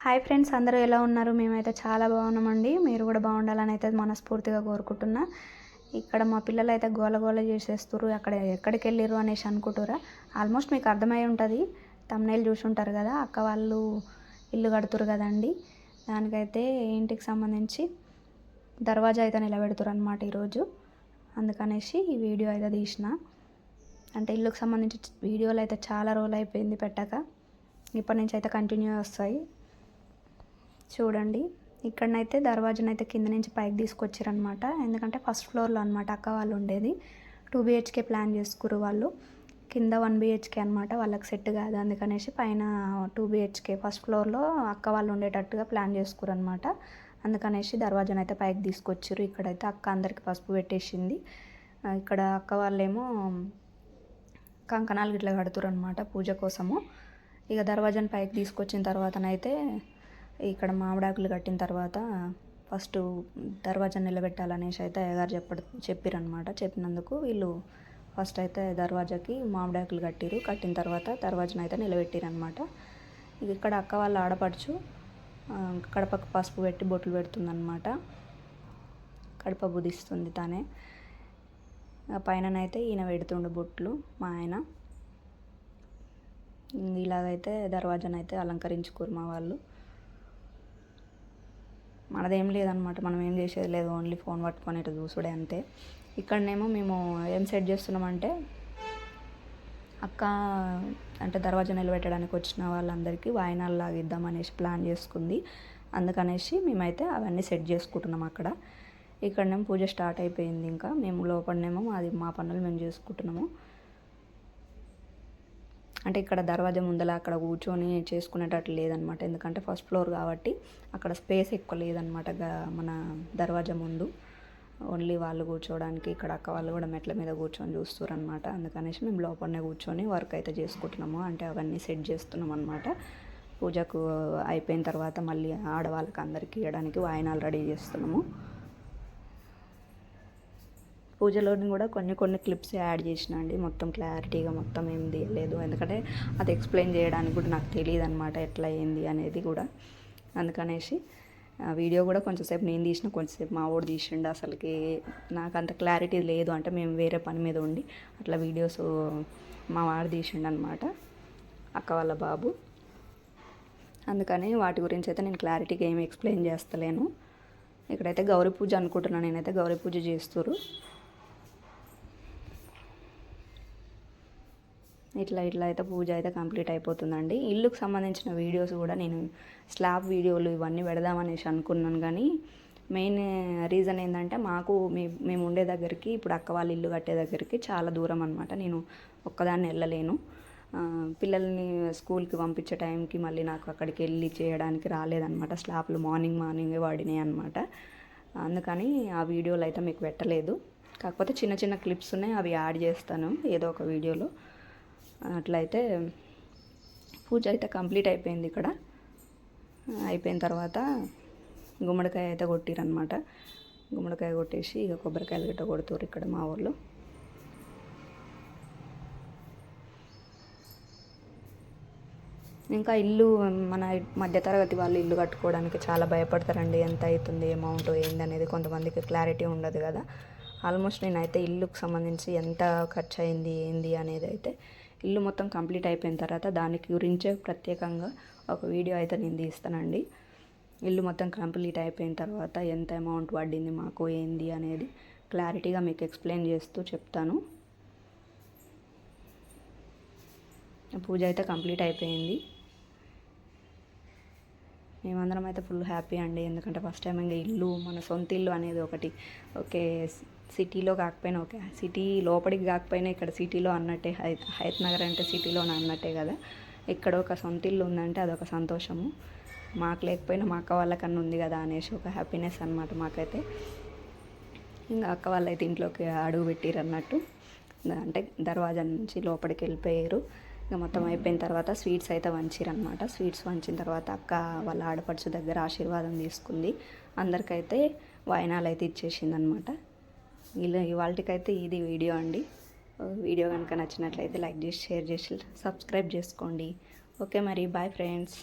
Hi friends అందరూ ఎలా ఉన్నారు? మేమైతే చాలా బాగున్నామండి. మీరు కూడా బాగుండాలని అయితే మనస్ఫూర్తిగా కోరుకుంటున్నా. ఇక్కడ మా పిల్లలు అయితే గోల గోల చేసేస్తారు అక్కడ ఎక్కడికి వెళ్ళిర్రు అనేసి అనుకుంటురా ఆల్మోస్ట్ మీకు అర్థమై ఉంటుంది. తమ్నైల్ చూసి ఉంటారు కదా అక్క వాళ్ళు ఇల్లు కడుతురు కదండి. దానికైతే ఇంటికి సంబంధించి దర్వాజా అయితే నిలబెడుతురు అనమాట ఈరోజు. అందుకనేసి ఈ వీడియో అయితే తీసిన. అంటే ఇల్లుకి సంబంధించి వీడియోలు అయితే చాలా రోజులు అయిపోయింది పెట్టక. ఇప్పటి నుంచి అయితే కంటిన్యూ వస్తాయి. చూడండి. ఇక్కడనైతే దర్వాజనైతే కింద నుంచి పైకి తీసుకొచ్చారనమాట ఎందుకంటే ఫస్ట్ ఫ్లోర్లో అనమాట అక్క వాళ్ళు ఉండేది. టూ బిహెచ్కే ప్లాన్ చేసుకురు వాళ్ళు. కింద వన్ బిహెచ్కే అనమాట వాళ్ళకి సెట్ కాదు. అందుకనేసి పైన టూ బిహెచ్కే ఫస్ట్ ఫ్లోర్లో అక్క వాళ్ళు ఉండేటట్టుగా ప్లాన్ చేసుకురు అనమాట అందుకనేసి దర్వాజను అయితే పైకి తీసుకొచ్చారు. ఇక్కడైతే అక్క అందరికి పసుపు పెట్టేసింది. ఇక్కడ అక్క వాళ్ళేమో కంకణాలు గిట్ల కడుతురు అనమాట పూజ కోసము. ఇక దర్వాజాను పైకి తీసుకొచ్చిన తర్వాతనైతే ఇక్కడ మామిడాకులు కట్టిన తర్వాత ఫస్ట్ దర్వాజా నిలబెట్టాలనేసి అయితే అయ్యగారు చెప్ప చెప్పిరనమాట చెప్పినందుకు వీళ్ళు ఫస్ట్ అయితే దర్వాజాకి మామిడాకులు కట్టిరు. కట్టిన తర్వాత దర్వాజను అయితే నిలబెట్టిరనమాట ఇక ఇక్కడ అక్క వాళ్ళు ఆడపడుచు కడపకు పసుపు పెట్టి బొట్లు పెడుతుందనమాట కడప బుధిస్తుంది తానే. పైననైతే ఈయన పెడుతుండు బొట్లు మా ఆయన. ఇలాగైతే దర్వాజానైతే అలంకరించుకోరు మా వాళ్ళు. మనదేం లేదనమాట మనం ఏం చేసేది లేదు. ఓన్లీ ఫోన్ పట్టుకొని ఇటు చూసుడే అంతే. ఇక్కడనేమో మేము ఏం సెట్ చేస్తున్నామంటే అక్క అంటే దర్వాజా నిలబెట్టడానికి వచ్చిన వాళ్ళందరికీ వాయినాలు ఇద్దాం అనేసి ప్లాన్ చేసుకుంది. అందుకనేసి మేమైతే అవన్నీ సెట్ చేసుకుంటున్నాం అక్కడ. ఇక్కడనేమో పూజ స్టార్ట్ అయిపోయింది ఇంకా. మేము లోపలనేమో అది మా పనులు మేము చేసుకుంటున్నాము. అంటే ఇక్కడ దర్వాజా ముందల అక్కడ కూర్చొని చేసుకునేటట్లు లేదనమాట. ఎందుకంటే ఫస్ట్ ఫ్లోర్ కాబట్టి అక్కడ స్పేస్ ఎక్కువ లేదనమాట మన దర్వాజా ముందు. ఓన్లీ వాళ్ళు కూర్చోవడానికి ఇక్కడ అక్క వాళ్ళు కూడా మెట్ల మీద కూర్చొని చూస్తారు అనమాట అందుకనేసి మేము లోపలనే కూర్చొని వర్క్ అయితే చేసుకుంటున్నాము. అంటే అవన్నీ సెట్ చేస్తున్నాం అనమాట పూజకు అయిపోయిన తర్వాత మళ్ళీ ఆడవాళ్ళకి అందరికీ ఇవ్వడానికి వాయినాలు రెడీ చేస్తున్నాము. పూజలోని కూడా కొన్ని కొన్ని క్లిప్స్ యాడ్ చేసిన అండి. మొత్తం క్లారిటీగా మొత్తం ఏం తీయలేదు ఎందుకంటే అది ఎక్స్ప్లెయిన్ చేయడానికి కూడా నాకు తెలియదు అనమాట ఎట్లా ఏంది అనేది కూడా. అందుకనేసి ఆ వీడియో కూడా కొంచెంసేపు నేను తీసిన కొంచెంసేపు మా వాడు తీసిండు. అసలుకి నాకు అంత క్లారిటీ లేదు. అంటే మేము వేరే పని మీద ఉండి అట్లా వీడియోస్ మా వాడు తీసిండు అనమాట అక్క వాళ్ళ బాబు. అందుకని వాటి గురించి అయితే నేను క్లారిటీగా ఏమి ఎక్స్ప్లెయిన్ చేస్తలేను. ఇక్కడైతే గౌరీ పూజ అనుకుంటున్నాను నేనైతే గౌరీ పూజ చేస్తారు ఇట్లా ఇట్లా అయితే పూజ అయితే కంప్లీట్ అయిపోతుందండి. ఇల్లుకు సంబంధించిన వీడియోస్ కూడా నేను స్లాబ్ వీడియోలు ఇవన్నీ పెడదామనేసి అనుకున్నాను. కానీ మెయిన్ రీజన్ ఏంటంటే మాకు మీ మేము ఉండే దగ్గరికి ఇప్పుడు అక్క వాళ్ళ ఇల్లు కట్టే దగ్గరికి చాలా దూరం అనమాట నేను ఒక్కదాన్ని వెళ్ళలేను. పిల్లల్ని స్కూల్కి పంపించే టైంకి మళ్ళీ నాకు అక్కడికి వెళ్ళి చేయడానికి రాలేదనమాట స్లాబ్లు మార్నింగ్ మార్నింగే వాడినాయి అనమాట అందుకని ఆ వీడియోలు అయితే మీకు పెట్టలేదు. కాకపోతే చిన్న చిన్న క్లిప్స్ ఉన్నాయి అవి యాడ్ చేస్తాను ఏదో ఒక వీడియోలో. అట్లయితే పూజ అయితే కంప్లీట్ అయిపోయింది ఇక్కడ. అయిపోయిన తర్వాత గుమ్మడికాయ అయితే కొట్టిరనమాట గుమ్మడికాయ కొట్టేసి ఇక కొబ్బరికాయలు గిట్ట కొడుతారు ఇక్కడ మా ఊళ్ళో ఇంకా ఇల్లు మన మధ్యతరగతి వాళ్ళు ఇల్లు కట్టుకోవడానికి చాలా భయపడతారండి. ఎంత అవుతుంది అమౌంట్ ఏంది అనేది కొంతమందికి క్లారిటీ ఉండదు కదా. ఆల్మోస్ట్ నేనైతే ఇల్లుకు సంబంధించి ఎంత ఖర్చు అయింది ఏంది అనేది అయితే ఇల్లు మొత్తం కంప్లీట్ అయిపోయిన తర్వాత దానికి గురించే ప్రత్యేకంగా ఒక వీడియో అయితే నేను తీస్తానండి. ఇల్లు మొత్తం కంప్లీట్ అయిపోయిన తర్వాత ఎంత అమౌంట్ పడింది మాకు ఏంది అనేది క్లారిటీగా మీకు ఎక్స్ప్లెయిన్ చేస్తూ చెప్తాను. పూజ అయితే కంప్లీట్ అయిపోయింది. మేమందరం అయితే ఫుల్ హ్యాపీ అండి. ఎందుకంటే ఫస్ట్ టైం ఇంకా ఇల్లు మన సొంత ఇల్లు అనేది ఒకటి ఓకే సిటీలో కాకపోయినా ఓకే. సిటీ లోపలికి కాకపోయినా ఇక్కడ సిటీలో అన్నట్టే హై హైత్ నగర్ అంటే సిటీలో అన్నట్టే కదా. ఇక్కడ ఒక సొంత ఇల్లు ఉందంటే అదొక సంతోషము. మాకు లేకపోయినా మా అక్క వాళ్ళకన్నా ఉంది కదా అనేసి ఒక హ్యాపీనెస్ అనమాట మాకైతే. ఇంకా అక్క వాళ్ళు అయితే ఇంట్లోకి అడుగు పెట్టిరు అన్నట్టు. అంటే దర్వాజా నుంచి లోపలికి వెళ్ళిపోయారు. ఇంకా మొత్తం అయిపోయిన తర్వాత స్వీట్స్ అయితే వంచిరు అనమాట స్వీట్స్ వంచిన తర్వాత అక్క వాళ్ళ ఆడపడుచు దగ్గర ఆశీర్వాదం తీసుకుంది. అందరికైతే వాయినాలు అయితే ఇచ్చేసింది అనమాట ఇలా ఇవాళకైతే ఇది వీడియో అండి. వీడియో కనుక నచ్చినట్లయితే లైక్ చేసి షేర్ చేసి సబ్స్క్రైబ్ చేసుకోండి. ఓకే మరి బాయ్ ఫ్రెండ్స్.